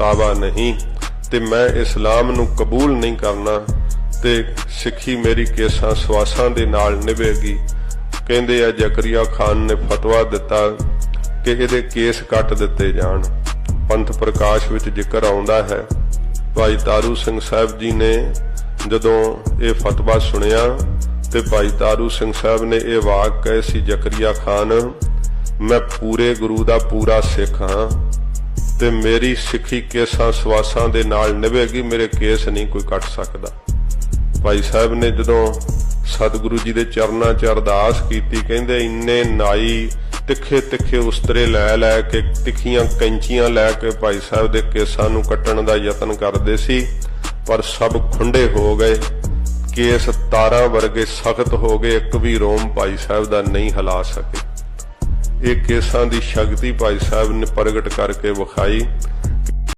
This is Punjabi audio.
ਪਛਤਾਵਾ ਨਹੀਂ ਤੇ ਮੈਂ ਇਸਲਾਮ ਨੂੰ ਕਬੂਲ ਨਹੀਂ ਕਰਨਾ ਤੇ ਸਿੱਖੀ ਮੇਰੀ ਕੇਸਾਂ ਸਵਾਸਾਂ ਦੇ ਨਾਲ ਨਿਭੇਗੀ। ਕਹਿੰਦੇ ਆ ਜ਼ਕਰੀਆ ਖਾਨ ਨੇ ਫਤਵਾ ਦਿੱਤਾ ਕਿ ਇਹਦੇ ਕੇਸ ਕੱਟ ਦਿੱਤੇ ਜਾਣ। ਪੰਥ ਪ੍ਰਕਾਸ਼ ਵਿੱਚ ਜ਼ਿਕਰ ਆਉਂਦਾ ਹੈ। ਭਾਈ ਤਾਰੂ ਸਿੰਘ ਸਾਹਿਬ ਜੀ ਨੇ ਜਦੋਂ ਇਹ ਫਤਵਾ ਸੁਣਿਆ ਤੇ ਭਾਈ ਤਾਰੂ ਸਿੰਘ ਸਾਹਿਬ ਨੇ ਇਹ ਵਾਕ ਕਹੇ ਸੀ, ਜ਼ਕਰੀਆ ਖਾਨ, ਮੈਂ ਪੂਰੇ ਗੁਰੂ ਦਾ ਪੂਰਾ ਸਿੱਖ ਹਾਂ। ਤੇ ਮੇਰੀ ਸਿੱਖੀ ਕੇਸਾਂ ਸਵਾਸਾਂ ਦੇ ਨਾਲ ਨਿਭੇਗੀ, ਮੇਰੇ ਕੇਸ ਨਹੀਂ ਕੋਈ ਕੱਟ ਸਕਦਾ। ਭਾਈ ਸਾਹਿਬ ਨੇ ਜਦੋਂ ਸਤਿਗੁਰੂ ਜੀ ਦੇ ਚਰਨਾਂ 'ਚ ਅਰਦਾਸ ਕੀਤੀ, ਕਹਿੰਦੇ ਇੰਨੇ ਨਾਈ ਤਿੱਖੇ ਤਿੱਖੇ ਉਸਤਰੇ ਲੈ ਲੈ ਕੇ, ਤਿੱਖੀਆਂ ਕੈਂਚੀਆਂ ਲੈ ਕੇ ਭਾਈ ਸਾਹਿਬ ਦੇ ਕੇਸਾਂ ਨੂੰ ਕੱਟਣ ਦਾ ਯਤਨ ਕਰਦੇ ਸੀ, ਪਰ ਸਭ ਖੁੰਡੇ ਹੋ ਗਏ। ਕੇਸ ਤਾਰਾਂ ਵਰਗੇ ਸਖਤ ਹੋ ਗਏ, ਇੱਕ ਵੀ ਰੋਮ ਭਾਈ ਸਾਹਿਬ ਦਾ ਨਹੀਂ ਹਿਲਾ ਸਕੇ। ਇਹ ਕੇਸਾਂ ਦੀ ਸ਼ਕਤੀ ਭਾਈ ਸਾਹਿਬ ਨੇ ਪ੍ਰਗਟ ਕਰਕੇ ਵਿਖਾਈ।